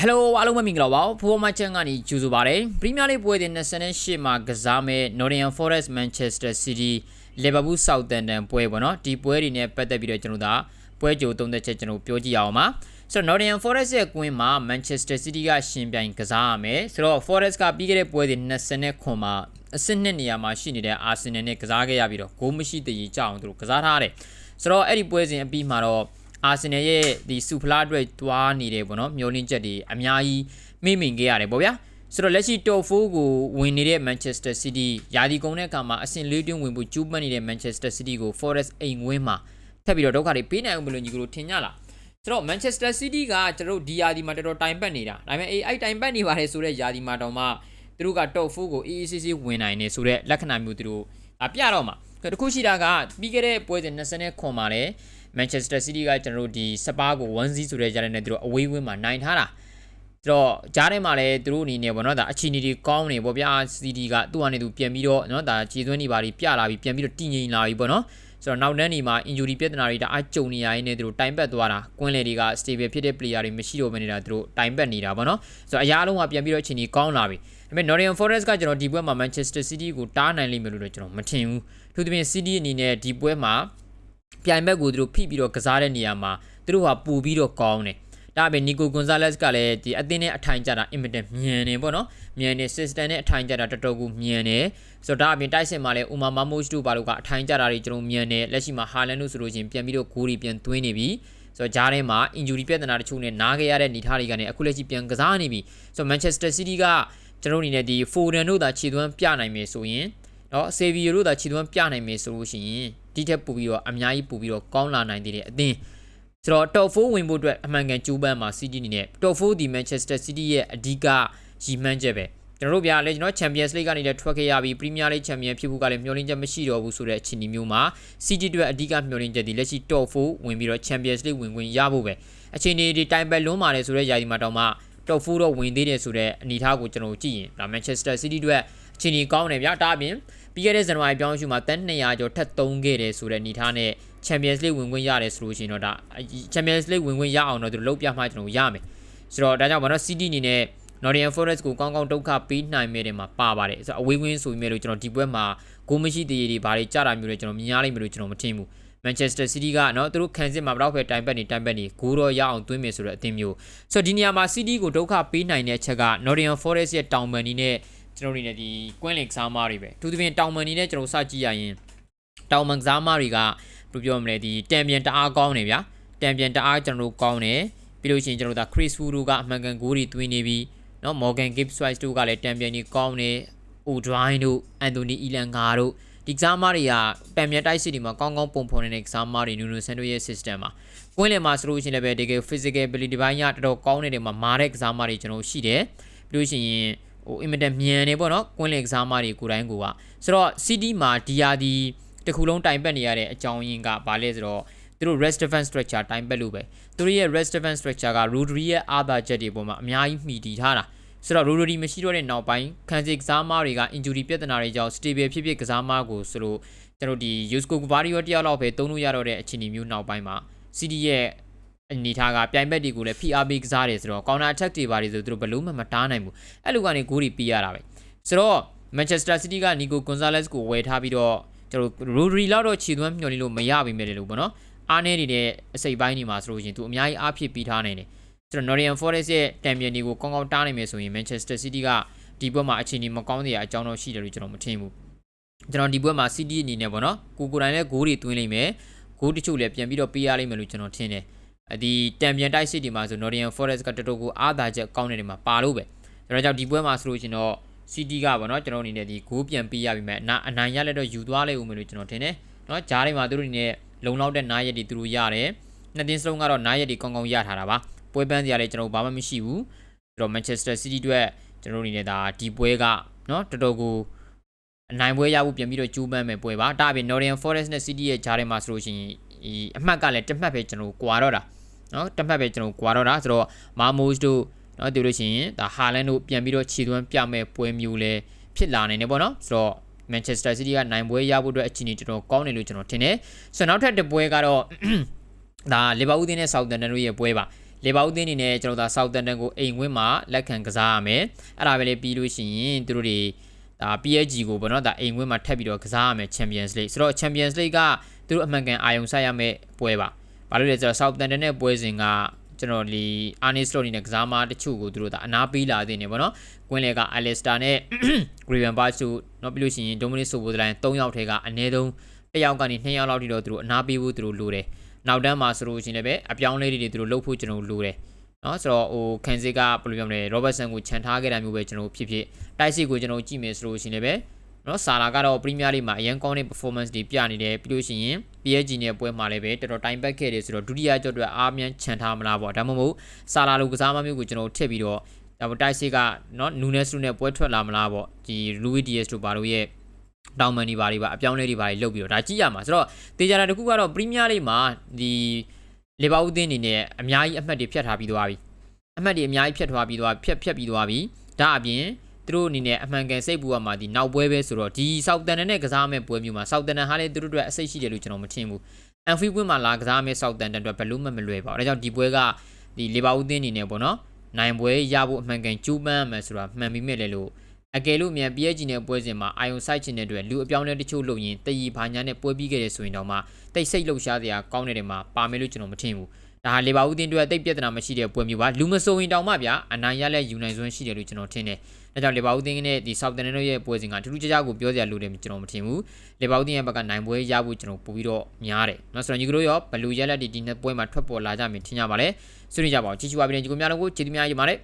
ဟယ်လိုအားလုံးပဲမင်္ဂလာပါဖိုးမချန်ကနေကြိုဆိုပါရစေပရီးမီးယားလိပွဲတဲ့28မှာကစားမဲ့ Nottingham Forest Manchester City Liverpool Southampton ပွဲပေါ့နော်ဒီပွဲတွေနဲ့ပတ်သက်ပြီးတော့ကျွန်တော်တို့ပွဲကြိုသုံးသက်ချက်ကျွန်တော်ပြောကြည့်အောင်ပါဆိုတော့ Nottingham Forest ရဲ့ကွင်းမှာ Manchester City ကရှင်ပြိုင်ကစားရမယ်ဆိုတော့ Forest ကပြီးခဲ့တဲ့ပွဲတွေ20ခွန်မှာအဆင့်နှစ်နေရာမှာရှိနေတဲ့ Arsenal နဲ့ကစားခဲ့ရပြီးတော့ဂိုးမရှိတည်ကြအောင်သူတို့ကစားထားတယ်ဆိုတော့အဲ့ဒီပွဲစဉ်အပြီးမှာတော့ အာဆင်နယ်ရဲ့ဒီစူဖလာအတွက်တွားနေတယ်ပေါ့နော်မျောလင်းချက်တွေအများကြီးမိမိန်ခဲ့ရတယ်ပေါ့ဗျာဆိုတော့လက်ရှိ top 4ကိုဝင်နေတဲ့ Manchester City ယာဒီကုန်းတဲ့အခါမှာအဆင့်၄တွင်းဝင်ဖို့ကျူးပန်းနေတဲ့ Manchester City ကို Forest အိမ်ဝင်းမှာထပ်ပြီးတော့ဒုက္ခတွေပေးနိုင်အောင်ဘယ်လိုညီကိုထင်ကြလားဆိုတော့ Manchester City ကကျွန်တော်ဒီယာဒီမှာတော်တော်တိုင်ပတ်နေတာဒါပေမဲ့အေးအဲ့တိုင်ပတ်နေပါတယ်ဆိုတော့ယာဒီမှာတော့မှသူတို့က top 4ကို EECC ဝင်နိုင်နေဆိုတော့လက္ခဏာမျိုးသူတို့အပြတော့မှာတခုရှိတာကပြီးခဲ့တဲ့ပွဲစဉ်20ခွန်မှာလည်း Manchester City ကကျွန်တော်တို့ဒီစပါးကို1-0ဆိုတဲ့ကြားနဲ့သူတို့အဝေးဝင်းမှာနိုင်ထားတာဆိုတော့ကြားထဲမှာလည်းသူတို့အနေနဲ့ပေါ့နော်ဒါအခြေအနေတွေကောင်းနေပေါ့ဗျာ CD ကသူ့အနေနဲ့သူပြန်ပြီးတော့နော်ဒါခြေသွင်းနေပါပြီးပြလာပြီးပြန်ပြီးတော့တည်ငြိမ်လာပြီးပေါ့နော်ဆိုတော့နောက်တန်းနေမှာ injury ပြဿနာတွေတအားကြုံနေရရင်လည်းသူတို့တိုင်ပတ်သွားတာကွင်းလေတွေက stable ဖြစ်တဲ့ player တွေမရှိတော့ဘဲနေတာသူတို့တိုင်ပတ်နေတာပေါ့နော်ဆိုတော့အရာလုံးကပြန်ပြီးတော့အခြေအနေကောင်းလာပြီဒါပေမဲ့ Nottingham Forest ကကျွန်တော်ဒီပွဲမှာ Manchester City ကိုတားနိုင်လိမ့်မယ်လို့တော့ကျွန်တော်မထင်ဘူးသူတို့ပြင် City အနေနဲ့ဒီပွဲမှာ ပြိုင်ဘက်ကိုသူတို့ဖိပြီးတော့ကစားတဲ့နေရာမှာသူတို့ဟာပူပြီးတော့ကောင်းတယ်ဒါပေမဲ့နီကိုဂွန်ဇာလက်စ်ကလည်းဒီအသင်းနဲ့အထိုင်ကြတာအင်မတန်မြန်နေပေါ့နော်မြန်နေ system နဲ့အထိုင်ကြတာတော်တော်ကိုမြန်နေဆိုတော့ဒါအပြင်တိုက်စစ်မှာလည်းဥမာမမို့စ်တို့ဘာလို့ကအထိုင်ကြတာတွေကျွန်တော်မြန်နေလက်ရှိမှာဟာလန်တို့ဆိုလို့ချင်းပြန်ပြီးတော့ဂိုးတွေပြန်သွင်းနေပြီဆိုတော့ဂျားထဲမှာ injury ပြဿနာတချို့နဲ့နားခဲ့ရတဲ့နေထားတွေကနေအခုလက်ရှိပြန်ကစားနေပြီဆိုတော့ Manchester City ကကျွန်တော်အနေနဲ့ဒီ Foden တို့သာခြေသွမ်းပြနိုင်မယ်ဆိုရင်เนาะ Xavier တို့သာခြေသွမ်းပြနိုင်မယ်ဆိုလို့ရှိရင် ဒီထက်ပိုပြီးတော့အများကြီးပိုပြီးတော့ကောင်းလာနိုင်သေးတယ်အသင်းဆိုတော့ top 4ဝင်ဖို့အတွက်အမှန်ကန်ကြိုးပမ်းမှာ City အနေနဲ့ top 4ဒီ Manchester City ရဲ့အဓိကရည်မှန်းချက်ပဲကျွန်တော်တို့ဗျာလေကျွန်တော် Champions League ကနေလည်းထွက်ခဲ့ရပြီး Premier League Champion ဖြစ်ဖို့ကလည်းမျှော်လင့်ချက်မရှိတော့ဘူးဆိုတဲ့အခြေအနေမျိုးမှာ City အတွက်အဓိကမျှော်လင့်ချက်ဒီလက်ရှိ top 4ဝင်ပြီးတော့ Champions League ဝင်ခွင့်ရဖို့ပဲအခြေအနေဒီတိုင်ပတ်လွန်းပါတယ်ဆိုတဲ့ຢာဒီမှာတော့မှ top 4တော့ဝင်သေးတယ်ဆိုတဲ့အနေအထားကိုကျွန်တော်ကြည့်ရင်ဒါ Manchester City အတွက် အခြေအနေကောင်းတယ်ဗျာဒါအပြင်ပြီးခဲ့တဲ့ဇန်နဝါရီပြောင်းရွှေ့မှာတန်း200ကျော်ထပ်သုံးခဲ့တယ်ဆိုတဲ့အနေထားနဲ့ချန်ပီယံစ်လိဝင်ခွင့်ရတယ်ဆိုလို့ရှိရင်တော့ဒါချန်ပီယံစ်လိဝင်ခွင့်ရအောင်တော့သူတို့လုပ်ပြမှကျွန်တော်ရမယ်ဆိုတော့ဒါကြောင့်ဘာလို့ CD အနေနဲ့ Nottingham Forest ကိုကောင်းကောင်းဒုက္ခပေးနိုင်မယ်တဲ့မှာပါပါတယ်ဆိုတော့အဝေးဝင်းဆိုပေမဲ့လို့ကျွန်တော်ဒီပွဲမှာဂိုးမရှိသေးတွေဘာတွေကြတာမျိုးတွေကျွန်တော်မြင်ရလိမ့်မယ်လို့ကျွန်တော်မထင်ဘူး Manchester City ကနော်သူတို့ခံစစ်မှာဘလောက်ပဲတိုင်ပတ်နေတိုင်ပတ်နေဂိုးတော့ရအောင်သွင်းမယ်ဆိုတဲ့အသင်းမျိုးဆိုတော့ဒီနေရာမှာ City ကိုဒုက္ခပေးနိုင်တဲ့အချက်က Nottingham Forest ရဲ့တောင်ပန်နီနဲ့ ကျွန်တော်တို့နေဒီကွင်းလင်ကစားမားတွေပဲသူသဖြင့်တောင်ပန်နီနဲ့ကျွန်တော်စကြည့်ရရင်တောင်ပန်ကစားမားတွေကဘယ်လိုပြောမလဲဒီတံပြန်တအားကောင်းနေဗျာတံပြန်တအားကျွန်တော်တို့ကောင်းတယ်ပြီးလို့ရှိရင်ကျွန်တော်တို့ဒါ Chris Wood တို့ကအမှန်ကန်ဂိုးတွေသွင်းနေပြီးเนาะ Morgan Gibbs White တို့ကလည်းတံပြန်ကြီးကောင်းနေ O'Dwyer တို့ Anthony Elanga တို့ဒီကစားမတွေကတံမြန်တိုက်စစ်တွေမှာကောင်းကောင်းပုံဖော်နေတဲ့ကစားမတွေနူနူဆန်တို့ရဲ့ system မှာကွင်းလယ်မှာဆိုလို့ရှိရင်လည်းတကယ် physical ability ဘိုင်းကတော်တော်ကောင်းနေတဲ့မှာမာတဲ့ကစားမတွေကျွန်တော်ရှိတယ်ပြီးလို့ရှိရင် ဟိုအင်မတန်မြန်နေပေါ့နော်ကွင်းလယ်ကစားမတွေကိုယ်တိုင်းကိုကဆိုတော့ CD မှာဒီယာဒီတစ်ခုလုံးတိုင်ပတ်နေရတဲ့အကြောင်းရင်းကဘာလဲဆိုတော့သူတို့ rest defense structure တိုင်ပတ်လို့ပဲသူတို့ရဲ့ rest defense structure က Rodri ရဲ့အာသာချက်တွေပေါ်မှာအများကြီးမှီတည်ထားတာဆိုတော့ Rodri မရှိတော့တဲ့နောက်ပိုင်းခံစစ်ကစားမားတွေက injury ပြဿနာတွေကြောင့် stable ဖြစ်ဖြစ်ကစားမားကိုဆိုလို့ကျွန်တော်ဒီ Yusko Guardiola တယောက်လောက်ပဲသုံးလို့ရတော့တဲ့အခြေအနေမျိုးနောက်ပိုင်းမှာ CD ရဲ့ အနေထားကပြိုင်ဘက်တွေကိုလည်း PRB ကစားတယ်ဆိုတော့ counter attack တွေပါတယ်ဆိုသူတို့ဘလို့မှမတားနိုင်ဘူးအဲ့လိုကနေဂိုးတွေပြရတာပဲဆိုတော့ Manchester City က Nico Gonzalez ကိုဝယ်ထားပြီးတော့ကျွန်တော် Rodri လောက်တော့ခြေသွမ်းမျှော်လင့်လို့မရပါမယ်လို့ပေါ့နော်အားနေနေတဲ့အစိပ်ပိုင်းတွေမှာဆိုလို့ရှိရင်သူအများကြီးအားဖြစ်ပြီးထားနိုင်တယ်ကျွန်တော် Nottingham Forest ရဲ့တံပြန်တွေကိုကောင်းကောင်းတားနိုင်မယ်ဆိုရင် Manchester City ကဒီဘက်မှာအခြေအနေမကောင်းတဲ့အကြောင်းတော့ရှိတယ်လို့ကျွန်တော်မထင်ဘူးကျွန်တော်ဒီဘက်မှာ City အနေနဲ့ပေါ့နော်ကိုကိုတိုင်းလည်းဂိုးတွေသွင်းလိမ့်မယ်ဂိုးတချို့လည်းပြန်ပြီးတော့ပေးရလိမ့်မယ်လို့ကျွန်တော်ထင်တယ် ဒီတံပြန်တိုက်စစ်ဒီမှာဆို Nottingham Forest ကတော်တော်ကိုအားသာချက်ကောင်းတဲ့နေမှာပါလို့ပဲဒါကြောင့်ဒီပွဲမှာဆိုလို့ရှင်တော့ City ကပေါ့နော်ကျွန်တော်အနေနဲ့ဒီဂိုးပြန်ပေးရပြီမဲ့အနိုင်ရလက်တော့ယူသွားလိမ့်ဦးမယ်လို့ကျွန်တော်ထင်တယ်နော်ဂျားတွေမှာသူတို့အနေနဲ့လုံလောက်တဲ့နားရက်တွေသူတို့ရတယ်နှစ်တင်းစလုံးကတော့နားရက်တွေကောင်းကောင်းရထားတာပါပွဲပန်းစရာလည်းကျွန်တော်ဘာမှမရှိဘူးဆိုတော့ Manchester City အတွက်ကျွန်တော်အနေနဲ့ဒါဒီပွဲကနော်တော်တော်ကိုအနိုင်ပွဲရဖို့ပြန်ပြီးတော့ကြိုးပမ်းမယ်ပွဲပါဒါအပြင် Nottingham Forest နဲ့ City ရဲ့ဂျားတွေမှာဆိုလို့ရှိရင်ဒီအမှတ်ကလည်းတစ်မှတ်ပဲကျွန်တော်ကွာတော့တာ နော်တက်မှတ်ပဲကျွန်တော်ကွာတော့တာဆိုတော့မာမိုးစ်တို့နော်ဒီလိုရှိရင်ဒါဟာလန်တို့ပြန်ပြီးတော့ခြေသွမ်းပြမဲ့ပွဲမျိုးလဲဖြစ်လာနိုင်တယ်ပေါ့နော်ဆိုတော့ Manchester City ကနိုင်ပွဲရဖို့အတွက်အခြေအနေတော်တော်ကောင်းတယ်လို့ကျွန်တော်ထင်တယ်ဆိုတော့နောက်ထပ်တစ်ပွဲကတော့ဒါ Liverpool တင်းနဲ့ Southampton တို့ရဲ့ပွဲပါလေပါဦးတင်းနေနဲ့ကျွန်တော်ဒါ Southampton ကိုအိမ်ဝင်းမှာလက်ခံကစားရမယ်အဲ့ဒါပဲလေပြီးလို့ရှိရင်သူတို့တွေဒါ PSG ကိုပေါ့နော်ဒါအိမ်ဝင်းမှာထပ်ပြီးတော့ကစားရမယ် Champions League ဆိုတော့ Champions League ကသူတို့အမှန်ကန်အာရုံစိုက်ရမယ်ပွဲပါ ဘာလို့လဲဆိုတော့ Southampton နဲ့ပွဲစဉ်ကကျွန်တော်ဒီ Arne Slot နဲ့ကစားမတချို့ကိုသူတို့ဒါအနာပေးလာသေးနေပေါ့နော်ကွင်းလေက Alistair နဲ့ Graven Barch တို့နောက်ပြီးလို့ရှိရင် Dominic Soboslai 3ယောက်ထဲကအနည်းဆုံးတစ်ယောက်ကနေ2ယောက်လောက်ထိတော့သူတို့အနာပေးဖို့သူတို့လိုတယ်နောက်တန်းမှာဆိုလို့ရှိရင်လည်းပဲအပြောင်းလဲတွေသူတို့လှုပ်ဖို့ကျွန်တော်လိုတယ်နော်ဆိုတော့ဟိုကန်စစ်ကဘယ်လိုပြောမလဲ Robertson ကိုခြံထားခဲ့တာမျိုးပဲကျွန်တော်ဖြစ်ဖြစ်တိုက်စစ်ကိုကျွန်တော်ကြည့်မယ်ဆိုလို့ရှိရင်လည်းပဲ နော်ဆာလာကတော့ Premier League မှာအရင်ကောင်းတဲ့ performance တွေပြနေတယ်ပြီးလို့ရှိရင် PSG နဲ့ပွဲမှာလည်းပဲတော်တော်တိုင်ပတ်ခဲ့တယ်ဆိုတော့ဒုတိယကြော့အတွက်အားမြန်ခြံထားမလားပေါ့ဒါမှမဟုတ်ဆာလာလိုကစားမမျိုးကိုကျွန်တော်ထည့်ပြီးတော့ဒါပေမဲ့တိုက်စစ်ကနော်နူနက်စ်တို့နဲ့ပွဲထွက်လာမလားပေါ့ဒီ Luis Diaz တို့ဘာလို့ရဲ့တောင်မန်ဒီပါတွေပါအပြောင်းလဲတွေပါတွေလုပ်ပြီးတော့ဒါကြည့်ရမှာဆိုတော့တေချာတာတစ်ခုကတော့ Premier League မှာဒီလီဗာပူးသင်းအနေနဲ့အများကြီးအမှတ်တွေဖြတ်ထားပြီးသွားပြီအမှတ်တွေအများကြီးဖြတ်ထားပြီးသွားဖြတ်ဖြတ်ပြီးသွားပြီဒါအပြင် သူတို့အနေနဲ့အမှန်ကန်စိတ်ပူရမှာဒီနောက်ပွဲပဲဆိုတော့ဒီဆောက်တန်နဲ့ကစားမဲ့ပွဲမျိုးမှာဆောက်တန်ဟာလည်းသူတို့အတွက်အစိတ်ရှိတယ်လို့ကျွန်တော်မထင်ဘူးအန်ဖီကွင်းမှာလာကစားမဲ့ဆောက်တန်အတွက်ဘယ်လို့မှမလွယ်ပါဘူးဒါကြောင့်ဒီပွဲကဒီလီဗာပူးသင်းအနေနဲ့ပေါ့နော်နိုင်ပွဲရဖို့အမှန်ကန်ကြိုးပမ်းရမယ်ဆိုတာမှန်ပြီးမြဲလေလို့အကယ်လို့မြန် PSG နဲ့ပွဲစဉ်မှာအာယုံစိုက်ခြင်းတဲ့အတွက်လူအပြောင်းလဲတချို့လုပ်ရင်တည်ရီဘာညာနဲ့ပွဲပြီးခဲ့တယ်ဆိုရင်တော့မှတိတ်ဆိတ်လှုပ်ရှားစရာကောင်းတဲ့နေရာမှာပါမယ်လို့ကျွန်တော်မထင်ဘူးဒါဟာလေဘာဦးတင်းတွေတိတ်ပြဿနာမရှိတဲ့ပွဲမျိုးပါလူမဆိုရင်တောင်မှဗျာအနိုင်ရလဲယူနိုင်စွမ်းရှိတယ်လို့ကျွန်တော်ထင်တယ် ဒါကြောင့်လေဘာဦးသင်းနဲ့ဒီဆောက်တန်တို့ရဲ့ပွဲစဉ်ကထူးထူးခြားခြားကိုပြောစရာလိုတယ်ကျွန်တော်မထင်ဘူးလေဘာဦးသင်းရဲ့ဘက်ကနိုင်ပွဲရဖို့ကျွန်တော်ပို့ပြီးတော့များတယ်နော်ဆိုတော့ညီကတို့ရောဘလူရက်လက်ဒီဒီနှစ်ပွဲမှာထွက်ပေါ်လာကြမယ်ထင်ကြပါလေဆွေးနွေးကြပါအောင်ချီချူပါပြည်ညီကိုများတို့ကိုကျေးဇူးများရပါတယ်